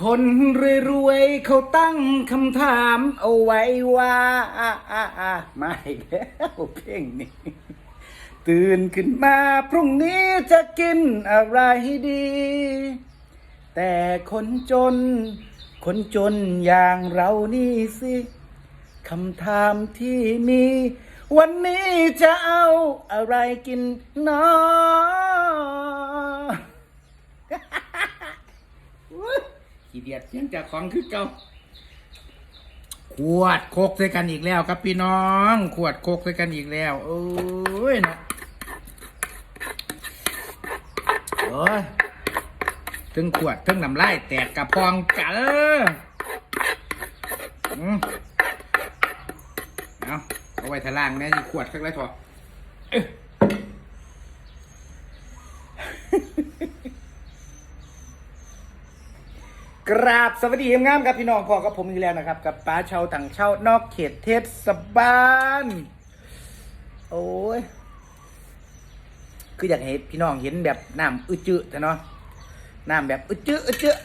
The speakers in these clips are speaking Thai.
คนรวยๆเขาตั้งคำถามเอาไว้ว่ามาอีกแล้วเพลงนี้ตื่นขึ้นมาพรุ่งนี้จะกินอะไรดี แต่คนจน คนจนอย่างเรานี่สิคำถามที่มี วันนี้จะเอาอะไรกินเนาะ ขี้เดียดเสียงจากของคือเก่าขวดโคกใส่กันอีกแล้วครับพี่น้อง ขวดโคกใส่กันอีกแล้วโอ้ยนะโอ้ยถึงขวดถึงน้ำลายแตกกระพองกันอืมเอาเอาไว้ทะล่างแน่ที่ขวดสักไรถอดเอ้ย กราบสวัสดีงามครับพี่น้องพ่อกับผมอีกแล้วนะครับ กับป้าชาวต่างเช่านอกเขตเทศบาลโอ้ยคืออยากเห็นพี่น้องเห็นแบบน้ำอึจืดแต่เนาะน้ำแบบอึจืดอึจืด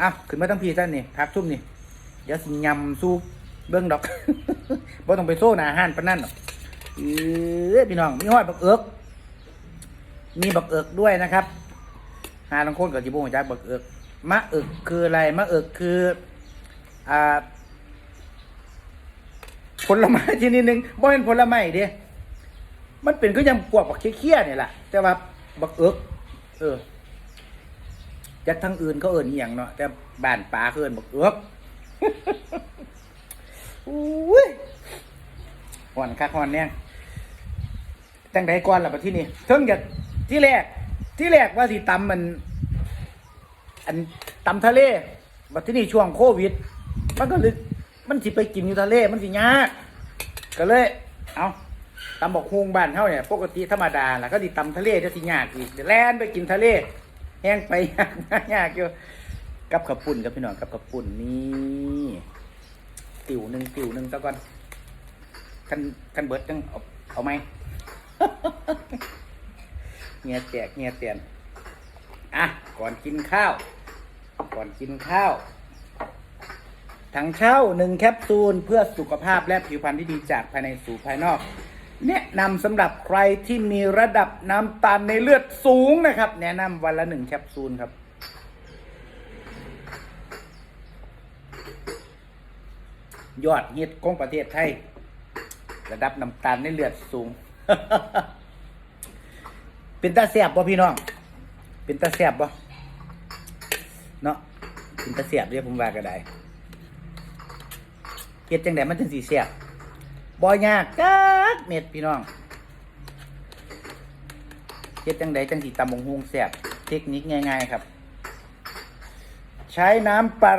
อะขึ้นมาตั้งพี่ท่านนี่พักทุ่มนี่เดี๋ยวสิยำสู้เบิ้งดอกบ่ต้องไปโซ่หนาห้านปนั่นหรอกเออพี่น้องมีหอยบักเอิกมีบักเอิกด้วยนะครับหาลังคนกับจิบุ้งจักบักเอิก มะอึกคืออะไร มะอึกคืออ่าผลไม้ชนิดหนึ่งบ่เป็นผลไม้เด้มันเป็นก็ยังพวกบักเคี้ยๆเนี่ยแหละแต่ว่าบักเอิกเออจากทางอื่นเขาเอินอหย่างเนาะแต่บ้านป่าเขาเอินบักเอิกอุ้ยหอนคักหอนเนี่ยตั้งใดก่อนล่ะบัดที่นี่เพิ่งจะที่แรกที่แรกว่าสิตำมัน อันตำทะเลบัดที่นี่ช่วงโควิด มันก็เลยมันสิไปกินอยู่ทะเลมันสิยากก็เลย เอาตำบอกฮวงบ้านเท่าเนี่ยปกติธรรมดาแล้วก็ดิตำทะเลจะสิยากอีกเดี๋ยวแล่นไปกินทะเลแห้งไปยากยากอยู่กับขับปุ่นกับพี่น้องกับขับปุ่นนี่ติ่วหนึ่งติ่วหนึ่งตะก่อนกันกันเบิร์ดจังเอาเอาไหมเงียแตกเงียเตียนอะก่อนกินข้าว ก่อนกินข้าว ถังเช่าหนึ่งแคปซูลเพื่อสุขภาพและผิวพรรณที่ดีจากภายในสู่ภายนอก แนะนำสำหรับใครที่มีระดับน้ำตาลในเลือดสูงนะครับ แนะนำวันละหนึ่งแคปซูลครับยอดฮิตของประเทศไทย ระดับน้ำตาลในเลือดสูง เป็นตาแสบบ่พี่น้อง เป็นตาแสบบ่ เนาะเป็นตาแสบเรียกผมว่าก็ได้เฮ็ดจังไดมันถึงสิแสบบ่ยากจักเม็ดพี่น้องเฮ็ดจังไดจังสิตำบงฮวงแสบเทคนิคง่าย ๆ ครับ ใช้น้ำปลา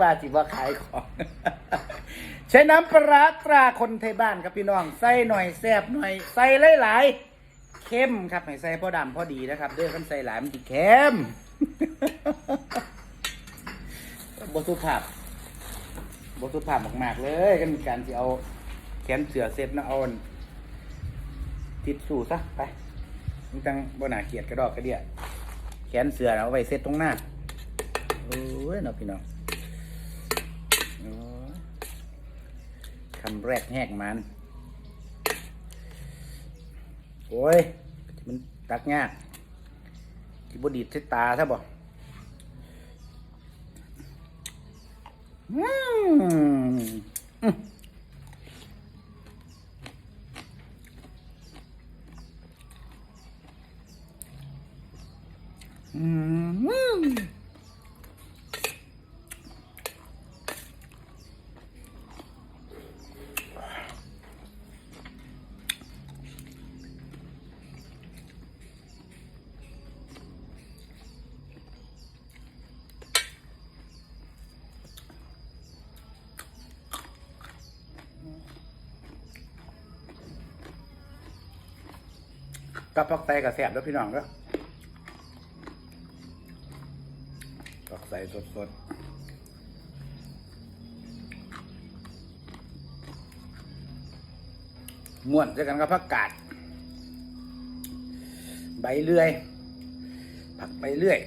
ว่าสิว่าขายของ ใช้น้ำปลาร้าตราคนไทยบ้านครับพี่น้อง ใส่หน่อยแซ่บหน่อย ใส่หลายๆเข้มครับให้ใส่พอดำพอดีนะครับเด้อคันใส่หลายมันสิเข้ม บสุภาพบสุภาพมากๆเลยก็มีการที่เอาแขนเสือเซฟนะเอาติดสู่ซะไปมันจังบ่หนาเกียดกระดอกกระเดียแขนเสือเอาไว้เซตตรงหน้าโอ้ยเนาะพี่น้องคำแรกแหกมัน โอ้ย มันตักยากที่บดีดใส่ตาถ้าบ อกอืมอืมอืม กับปักไตกับแสบแล้วพี่น้องก็ปักไตสดๆม่วนเจอกันกับผักกาด ใบเลื่อย ผักไปเรื่อย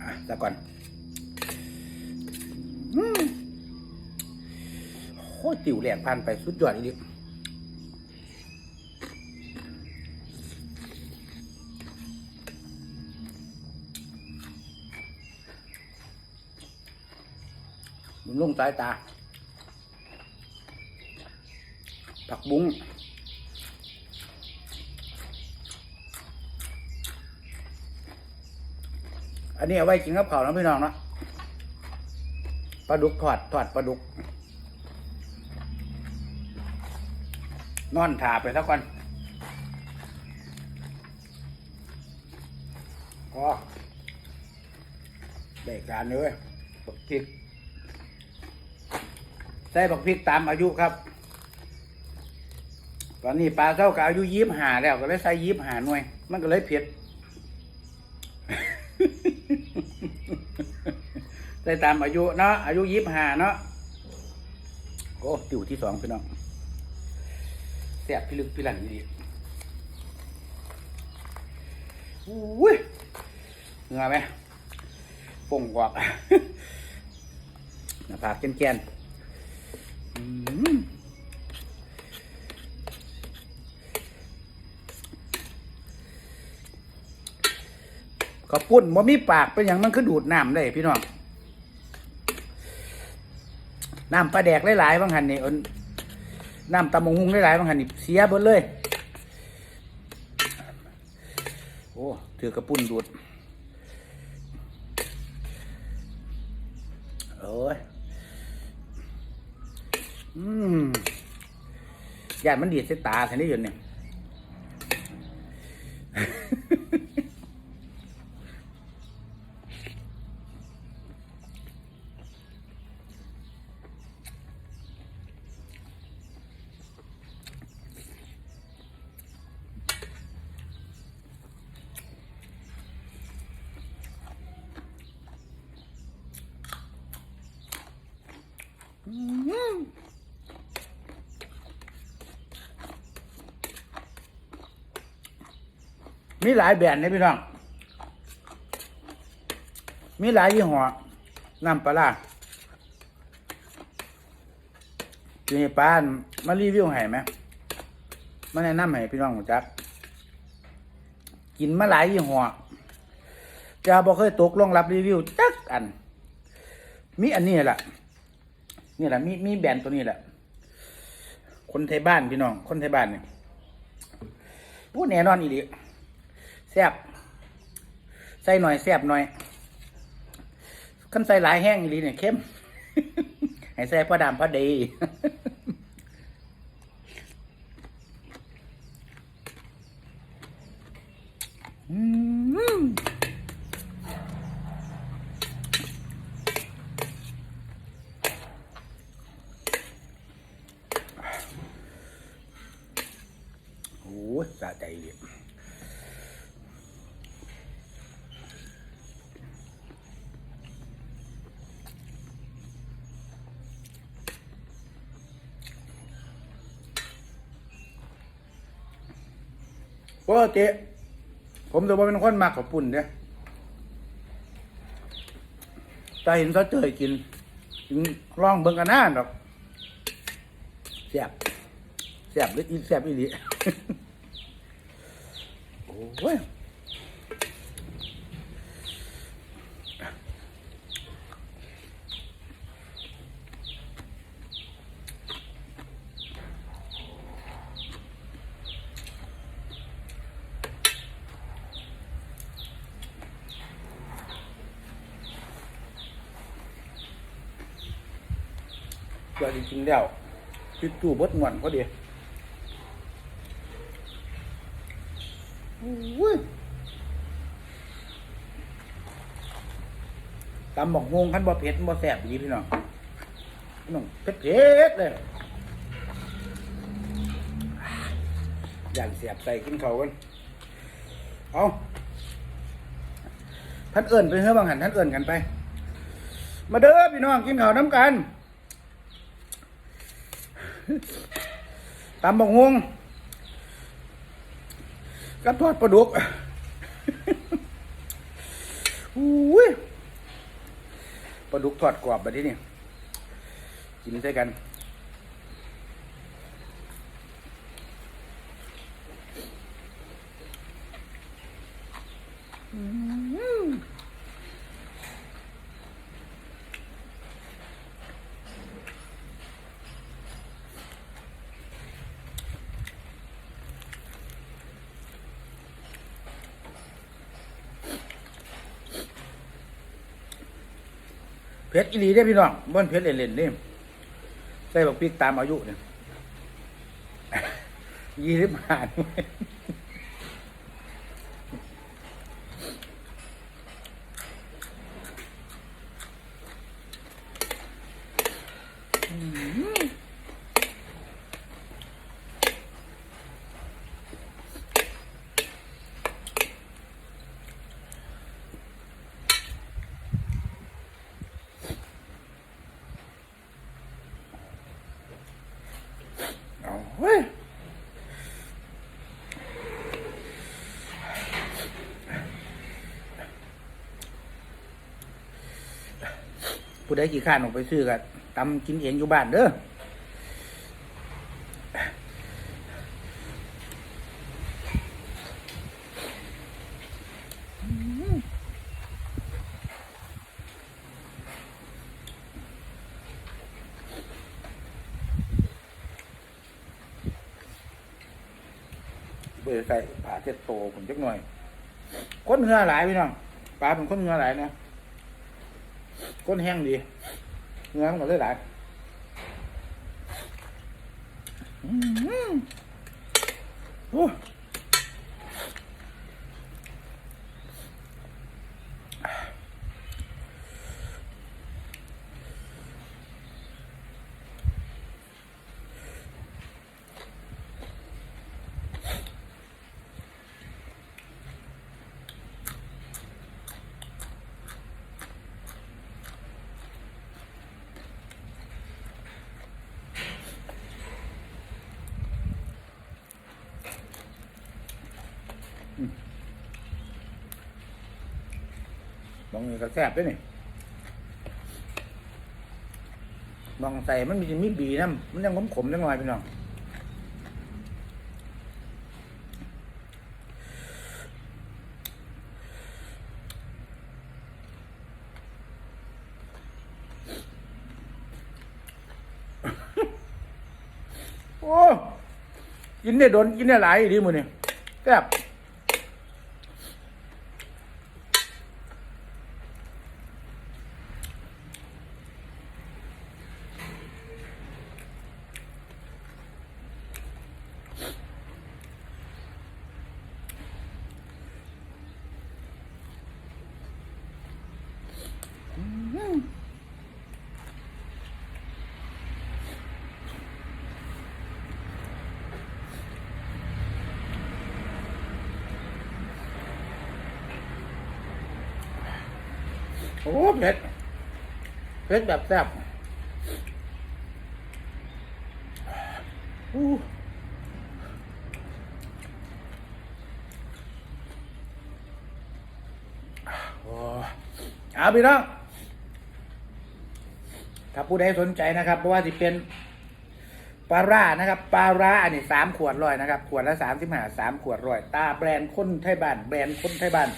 อะแล้วก่อนอืมโคตรติวแหลกพันไปสุดยอดอีก มึงลงสายตา ผักบุ้งอันนี้เอาไว้กินกับข้าวนะพี่น้องเนาะปลาดุกทอดทอดปลาดุก นอนถาไปสักวันก็ได้การเลยบักพริก ใส่บักพริกตามอายุครับ ตอนนี้ปลาเท่ากับอายุยีบหาแล้วก็เลยใส่ยีบหาหน่วย มันก็เลยเผ็ดใส่ตามอายุเนาะอายุยีบหาเนาะโอ้ติวที่สองพี่น้องแสบพิลึกพิลั่นดีอุ้ยเหงื่อไหมป่งกวากหน้าผากแกนๆ อืมก็ปุ่นบ่มีปากเป็นอย่างมันคือดูดน้ำได้พี่น้องน้ำปลาแดกหลายๆบางหันนี่น้ำตำมงหุงหลายๆบางหันนี่เสียเบิดเลย โอ้ถือกระปุ่นดูดโอ้ย อืมยานมันดีดใส่ตาแทนได้ยินเนี่ย มีหลายแบรนด์นะพี่น้อง มีหลายยี่ห้อน้ำปลาร้าทีนี้ป้านมารีวิวให้ไหมมาแนะนำให้พี่น้องจัก กินมาหลายยี่ห้อจะบอกเคยตกลงรับรีวิวจักอัน มีอันนี้แหละนี่แหละมีมีแบรนด์ตัวนี้แหละ คนไทยบ้านพี่น้อง คนไทยบ้านเนี่ยพูดแน่นอนอีหลี แซ่บใส่หน่อยแซ่บหน่อยคันใส่หลายแห้งอีหลีเนี่ยเข้มให้ใส่พอดำพอดี อืมโอ้สะใจเลย ปกติผมถือว่าเป็นคนมากกับปุ่นเนี่ยแต่เห็นเขาเจอกินจึงลองเบิ่งกันหน้าดอกแสบแสบหรืออีแสบอีหลีโอ้ย เดี๋ยวจริงๆแล้วติดตู้เบดงวนพอดีโอ้ยตำบอกงงขันบ่เผ็ดบ่แซ่บดีพี่น้องพี่น้องเผ็ดเผ็ดๆเลยอย่างเสียบใส่กินเขาวกันเอาท่านเอิ่นไปเฮ้อบางหันท่านเอิ่นกันไป มาเด้อพี่น้องกินข้าวน้ำกัน ตำบักฮวงกระทอดปลาดุกอุ้ยปลาดุกทอดกรอบแบบนี้นี่กินด้วยกัน เพชรอีหลีได้พี่น้องบ้านเพชรเล่นๆนี่ใส่บักพริกตามอายุเนี่ยยี่สิบห้ายเอาเฮ้ยผู้ ใดกี่ข้านออกไปซื้อกันตำกินเองอยู่บ้านเด้อเบื่อใส่ผ่าเจ็ดโตผมจักหน่อยก้นเหือหลายพี่น้องปลาเป็นก้นเหือหลายนะ ก้นแห้งดีเนื้อมันก็เลยหลายอืมโอ้ บางนี่ก็แซ่บด้วยนี่บางใส่มันมีมีบีน้ำมันยังขมขมๆจังหน่อยพี่น้องโอ้กินได้โดนกินได้หลายดีมือเนี่ยแซ่บ โอ้เผ็ดเผ็ดแบบแซ่บอู้โอ้เอาพี่น้องถ้าผู้ใดสนใจนะครับเพราะว่าจะเป็นปลาร่านะครับปลาร่าอันนี้สามขวดร้อยนะครับ ขวดละสามสิบห้าสามขวดร้อยตาแบรนด์คนไทยบ้านแบรนด์คนไทยบ้าน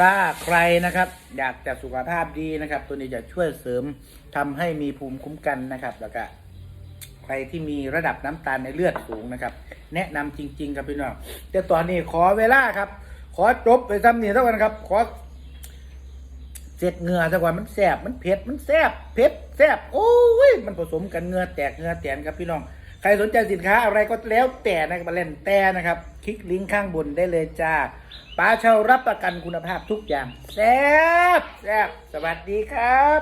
ถ้าใครนะครับ อยากจะสุขภาพดีนะครับ ตัวนี้จะช่วยเสริมทำให้มีภูมิคุ้มกันนะครับ แล้วก็ใครที่มีระดับน้ำตาลในเลือดสูงนะครับ แนะนำจริง ๆ ครับพี่น้องแต่ตอนนี้ขอเวลาครับ ขอจบไปทำนี่เท่ากันครับ ขอเสร็จเงื่อสักวันมันแสบมันเผ็ดมันแสบเผ็ดแสบโอ้ยมันผสมกันเงือแตกเงือแตนครับพี่น้องใครสนใจสินค้าอะไรก็แล้วแต่นะครับมาเล่นแต่นะครับ คลิกลิงก์ข้างบนได้เลยจ้าป้าเชารับประกันคุณภาพทุกอย่างแซ่บแซ่บสวัสดีครับ